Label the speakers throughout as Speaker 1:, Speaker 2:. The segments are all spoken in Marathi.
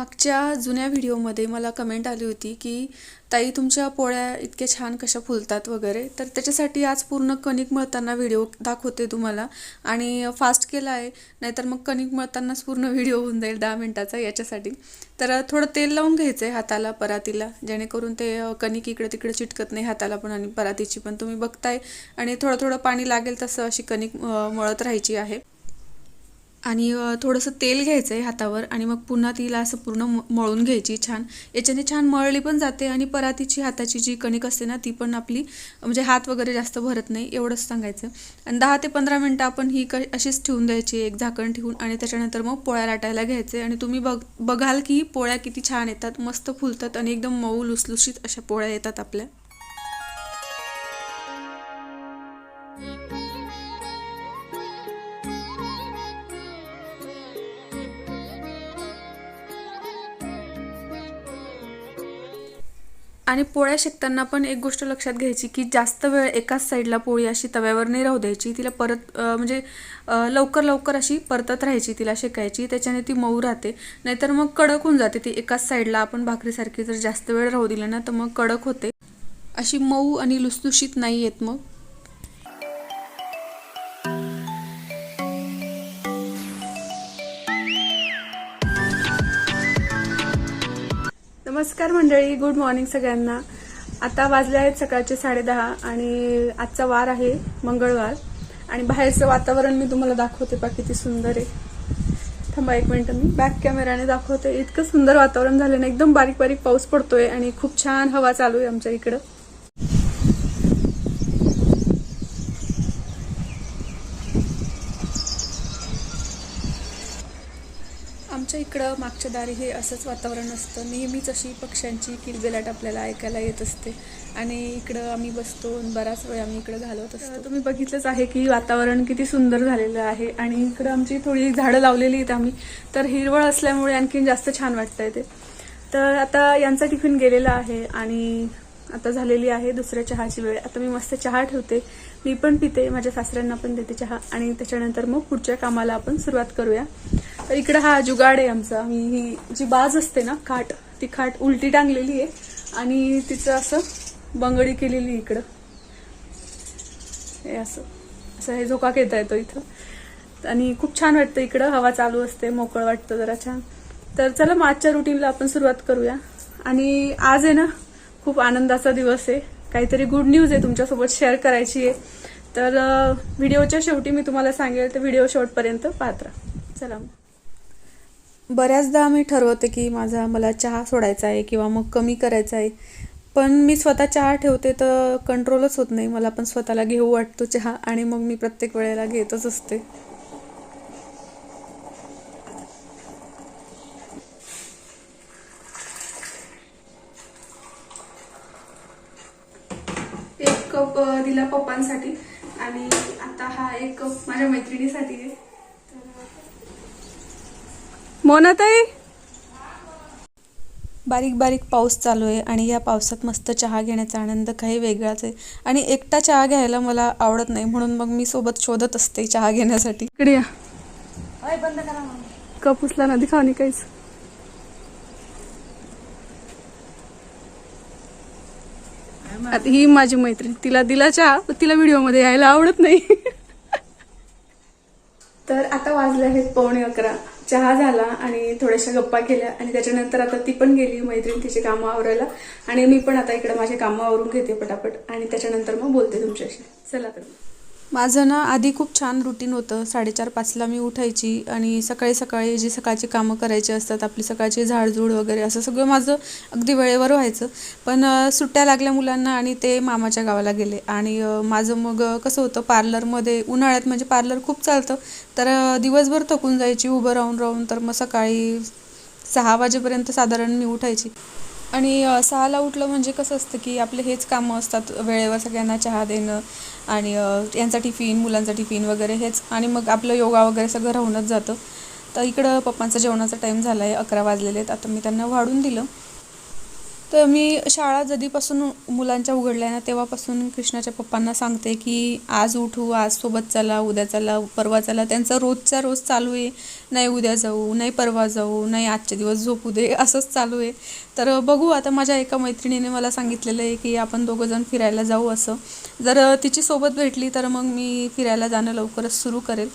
Speaker 1: मागच्या जुन्या व्हिडिओमध्ये मला कमेंट आली होती की ताई तुमच्या पोळ्या इतक्या छान कशा फुलतात वगैरे. तर त्याच्यासाठी आज पूर्ण कणिक मळताना व्हिडिओ दाखवते तुम्हाला. आणि फास्ट केला आहे नाहीतर मग कणिक मळतानाच पूर्ण व्हिडिओ होऊन जाईल दहा मिनटाचा याच्यासाठी. तर थोडं तेल लावून घ्यायचं आहे हाताला परातीला जेणेकरून ते कणिक इकडे तिकडे चिटकत नाही हाताला पण आणि परातीची पण. तुम्ही बघताय आणि थोडं थोडं पाणी लागेल तसं अशी कणिक मळत राहायची आहे. आणि थोडंसं तेल घ्यायचं आहे हातावर आणि मग पुन्हा तिला असं पूर्ण म- मळून घ्यायची छान. याच्याने छान मळली पण जाते आणि परातीची हाताची जी कणिक असते ना ती पण आपली म्हणजे हात वगैरे जास्त भरत नाही एवढंच सांगायचं. आणि दहा ते पंधरा मिनटं आपण ही क अशीच ठेवून द्यायची एक झाकण ठेवून आणि त्याच्यानंतर मग पोळ्या लाटायला घ्यायचे. आणि तुम्ही बघ बघाल की पोळ्या किती छान येतात मस्त फुलतात आणि एकदम मऊ लुसलुशीत अशा पोळ्या येतात आपल्या. आणि पोळ्या शेकताना पण एक गोष्ट लक्षात घ्यायची की जास्त वेळ एकाच साईडला पोळी अशी तव्यावर नाही राहू द्यायची. तिला परत म्हणजे लवकर लवकर अशी परतत राहायची तिला शेकायची. त्याच्याने ती मऊ राहते. नाहीतर मग कडक होऊन जाते ती. एकाच साईडला आपण भाकरीसारखी जर जास्त वेळ राहू दिलं ना तर मग कडक होते. अशी मऊ आणि लुसलुशीत नाही येत मग. नमस्कार मंडळी गुड मॉर्निंग सगळ्यांना. आता वाजले आहेत सकाळचे साडेदहा आणि आजचा वार आहे मंगळवार. आणि बाहेरचं वातावरण मी तुम्हाला दाखवते पा किती सुंदर आहे. थांबा एक मिनटं मी बॅक कॅमेराने दाखवते. इतकं सुंदर वातावरण झालं ना एकदम बारीक बारीक पाऊस पडतोय आणि खूप छान हवा चालू आहे आमच्या इकडं आमच्या इकडं मागच्या दारी हे असंच वातावरण असतं. नेहमीच अशी पक्ष्यांची किलबिलाट आपल्याला ऐकायला येत असते. आणि इकडं आम्ही बसतो आणि बराच वेळ आम्ही इकडं घालवत असतो. तुम्ही बघितलंच आहे की वातावरण किती सुंदर झालेलं आहे आणि इकडं आमची थोडी झाडं लावलेली आहेत आम्ही. तर हिरवळ असल्यामुळे आणखीन जास्त छान वाटतंय ते. तर आता यांचा टिफिन गेलेला आहे आणि आता झालेली आहे दुसऱ्या चहाची वेळ. आता मी मस्त चहा ठेवते. मी पण पिते माझ्या सासऱ्यांना पण देते चहा. आणि त्याच्यानंतर मग पुढच्या कामाला आपण सुरुवात करूया. तर इकडं हा जुगाड आहे आमचा. मी ही जी बाज असते ना खाट ती खाट उलटी टांगलेली आहे. आणि तिचं असं बंगडी केलेली इकडं. हे असं असं हे झोका घेता येतो इथं. आणि खूप छान वाटतं इकडं. हवा चालू असते मोकळ वाटतं जरा छान. तर चला मग आजच्या रुटीनला आपण सुरुवात करूया. आणि आज आहे ना खूप आनंदाचा दिवस आहे. काहीतरी गुड न्यूज आहे तुमच्यासोबत शेअर करायची आहे. तर व्हिडिओच्या शेवटी मी तुम्हाला सांगेल तर व्हिडिओ शेवटपर्यंत पाहत राहा. चला मग. बऱ्याचदा मी ठरवते की माझा मला चहा सोडायचा आहे किंवा मग कमी करायचा आहे. पण मी स्वतः चहा ठेवते तर कंट्रोलच होत नाही. मला पण स्वतःला घेऊ वाटतो चहा आणि मग मी प्रत्येक वेळेला घेतच असते. एक कप दिला पप्पांसाठी. आणि आता हा एक कप माझ्या मैत्रिणीसाठी आहे. मोनाताई? बारीक बारीक पाऊस चालू आहे आणि या पावसात मस्त चहा घेण्याचा आनंद काही वेगळाच आहे. आणि एकटा चहा घ्यायला मला आवडत नाही म्हणून मग मी सोबत शोधत असते चहा घेण्यासाठी. इकडे या. कप उचला ना नाही काहीच. आता ही माझी मैत्रीण तिला दिला चहा पण तिला व्हिडिओमध्ये यायला आवडत नाही. तर आता वाजले आहेत पावणे अकरा. चहा झाला आणि थोड्याशा गप्पा केल्या आणि त्याच्यानंतर आता ती पण गेली मैत्रीण तिची कामं आवरायला. आणि मी पण आता इकडे माझे कामं आवरून घेते पटापट. आणि त्याच्यानंतर मग बोलते तुमच्याशी. चला तर माझं ना आधी खूप छान रुटीन होतं. साडेचार पाचला मी उठायची आणि सकाळी सकाळी जी सकाळची कामं करायची असतात आपली सकाळची झाडझूड वगैरे असं सगळं माझं अगदी वेळेवर व्हायचं. पण सुट्ट्या लागल्या मुलांना आणि ते मामाच्या गावाला गेले. आणि माझं मग कसं होतं पार्लरमध्ये उन्हाळ्यात म्हणजे पार्लर खूप चालतं. तर दिवसभर थकून जायची उभं राहून राहून तर मग सकाळी सहा वाजेपर्यंत साधारण मी उठायची. आणि सहाला उठलं म्हणजे कसं असतं की आपले हेच कामं असतात वेळेवर सगळ्यांना चहा देणं आणि यांचा टिफिन मुलांचा टिफिन वगैरे हेच आणि मग आपलं योगा वगैरे सगळं राहूनच जातं. तर इकडं पप्पांचा जेवणाचा टाईम झाला आहे अकरा वाजलेले आहेत. आता मी त्यांना वाढून दिलं. तर मी शाळा जधीपासून मुलांच्या उघडल्या ना तेव्हापासून कृष्णाच्या पप्पांना सांगते की आज उठू आज सोबत चला उद्या चला परवा चला. त्यांचं रोजचा रोज चालू आहे. नाही उद्या जाऊ नाही परवा जाऊ नाही आजचे दिवस झोपू दे असंच चालू आहे. तर बघू आता माझ्या एका मैत्रिणीने मला सांगितलेलं आहे की आपण दोघंजण फिरायला जाऊ असं. जर तिची सोबत भेटली तर मग मी फिरायला जाणं लवकरच सुरू करेल.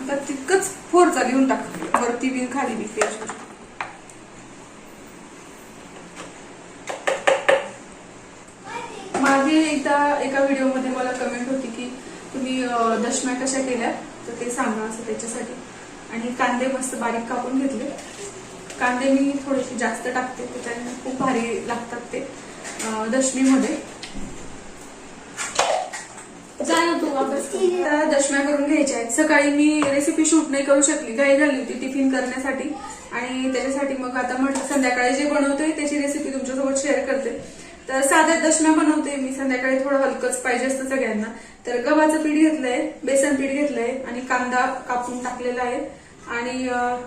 Speaker 1: आता तितकंच फोरचा लिहून टाक. वरती बिन खाली बी पेज मागे एकदा एका व्हिडिओमध्ये मला कमेंट होती की तुम्ही दशम्या कशा केल्या? तर ते सांगा असं त्याच्यासाठी. आणि कांदे मस्त बारीक कापून घेतले. कांदे मी थोडेसे जास्त टाकते त्याच्याने खूप भारी लागतात ते. दशमीमध्ये. जा तू वापस आता दशम्या करून घ्यायच्या आहेत. सकाळी मी रेसिपी शूट नाही करू शकली. घाई झाली होती टिफिन करण्यासाठी. आणि त्याच्यासाठी मग आता म्हटलं संध्याकाळी जे बनवते त्याची रेसिपी तुमच्यासोबत शेअर करते. तर साध्या दशम्या बनवते मी. संध्याकाळी थोडं हलकंच पाहिजे असतं सगळ्यांना. तर गव्हाचं पीठ घेतलंय बेसन पीठ घेतलंय आणि कांदा कापून टाकलेला आहे. आणि अं,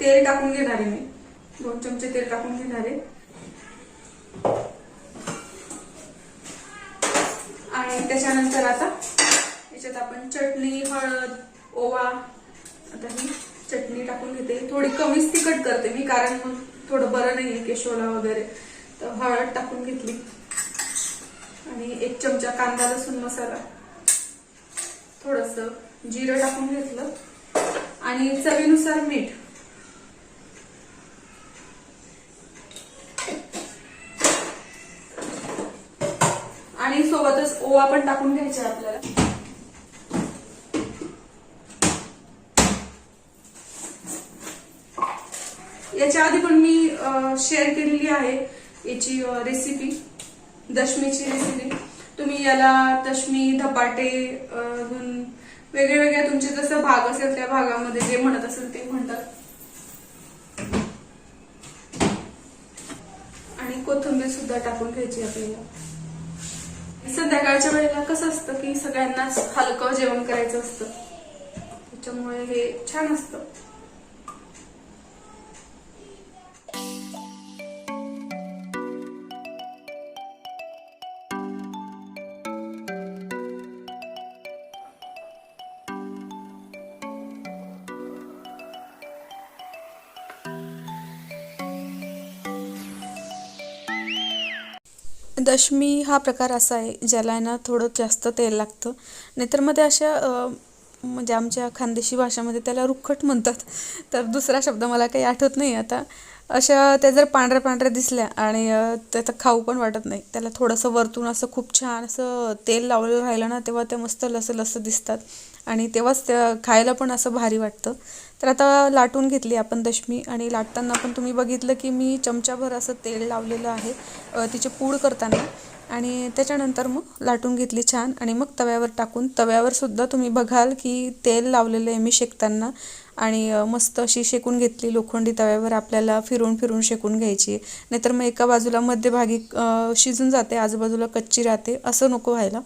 Speaker 1: तेल टाकून घेणार आहे मी. दोन चमचे तेल टाकून घेणार आहे. आणि त्याच्यानंतर आता याच्यात आपण चटणी हळद ओवा आता ही चटणी टाकून घेते. थोडी कमीच तिखट करते मी कारण मग थोडं बरं नाहीये केशोला वगैरे. तर हळद टाकून घेतली. आणि एक चमचा कांदा लसूण मसाला. थोडस जिरं टाकून घेतलं. आणि चवीनुसार मीठ आणि सोबतच ओवा पण टाकून घ्यायचा आहे आपल्याला. याच्या आधी पण मी शेअर केलेली आहे याची रेसिपी दशमीची रेसिपी तुम्ही याला दशमी धपाटे अजून वेगळे वेगळे तुमचे जसं भाग असेल त्या भागामध्ये जे म्हणत असेल ते म्हणतात. आणि कोथिंबीर सुद्धा टाकून घ्यायची आपल्याला. संध्याकाळच्या वेळेला कसं असतं की सगळ्यांनाच हलकं जेवण करायचं असतं. त्याच्यामुळे हे छान असतं. दशमी हा प्रकार असा आहे ज्याला आहे ना थोडं जास्त तेल लागतं. नाहीतर मग ते अशा म्हणजे आमच्या खानदेशी भाषेमध्ये त्याला रुखट म्हणतात. तर दुसरा शब्द मला काही आठवत नाही आता. अशा त्या जर पांढऱ्या पांढऱ्या दिसल्या आणि त्याचं खाऊ पण वाटत नाही. त्याला थोडंसं वरतून असं खूप छान असं तेल लावलेलं राहिलं ना तेव्हा ते मस्त लसं लसं दिसतात. आणि तेव्हाच त्या खायला पण असं भारी वाटतं. तर आता लाटून घेतली आपण दशमी आणि लाटताना पण तुम्ही बघितलं की मी चमचाभर असं तेल लावलेलं आहे तिचे पूड करताना. आणि त्याच्यानंतर मग लाटून घेतली छान आणि मग तव्यावर टाकून तव्यावरसुद्धा तुम्ही बघाल की तेल लावलेलं आहे मी शेकताना. आणि मस्त अशी शेकून घेतली लोखंडी तव्यावर आपल्याला फिरून फिरून शेकून घ्यायची. नाहीतर मग एका बाजूला मध्यभागी शिजून जाते आजूबाजूला कच्ची राहते असं नको व्हायला.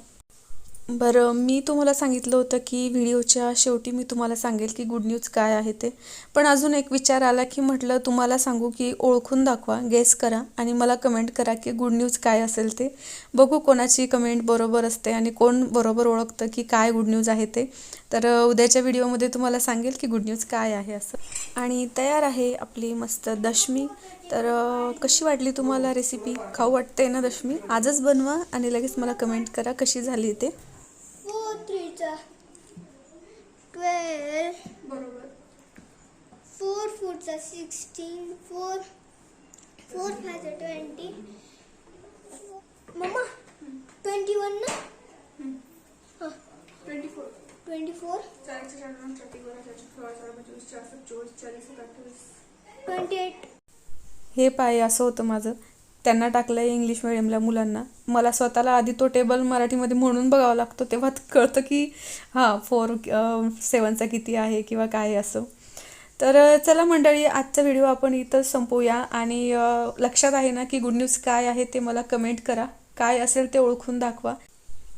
Speaker 1: बरं मी तुम्हाला सांगितलं होतं की व्हिडिओच्या शेवटी मी तुम्हाला सांगेल की गुड न्यूज काय आहे ते. पण अजून एक विचार आला की म्हटलं तुम्हाला सांगू की ओळखून दाखवा गेस करा आणि मला कमेंट करा की गुड न्यूज काय असेल ते. बघू कोणाची कमेंट बरोबर असते आणि कोण बरोबर ओळखतं की काय गुड न्यूज आहे ते. तर उद्याच्या व्हिडिओमध्ये तुम्हाला सांगेल की गुड न्यूज काय आहे असं. आणि तयार आहे आपली मस्त दशमी. तर कशी वाटली तुम्हाला रेसिपी खाऊ वाटते ना दशमी? आजच बनवा आणि लगेच मला कमेंट करा कशी झाली ते.
Speaker 2: थ्रीचा ट्वेल्व
Speaker 1: बरोबर.
Speaker 2: फोर फोरचा सिक्स्टीन फोर फोर फायचा ट्वेंटी मम्मा ट्वेंटी वन ना हां
Speaker 1: twenty four
Speaker 2: twenty four twenty eight
Speaker 1: हे पाय असं होतं माझं. त्यांना टाकलं आहे इंग्लिश मिडियमला मुलांना. मला स्वतःला आधी तो टेबल मराठीमध्ये म्हणून बघावा लागतो तेव्हा कळतं की हां फोर सेवनचा किती आहे किंवा काय आहे असं. तर चला मंडळी आजचा व्हिडिओ आपण इथंच संपवूया आणि लक्षात आहे ना की गुड न्यूज काय आहे ते मला कमेंट करा. काय असेल ते ओळखून दाखवा.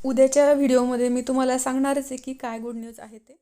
Speaker 1: उद्याच्या व्हिडिओमध्ये मी तुम्हाला सांगणारच आहे की काय गुड न्यूज आहे ते.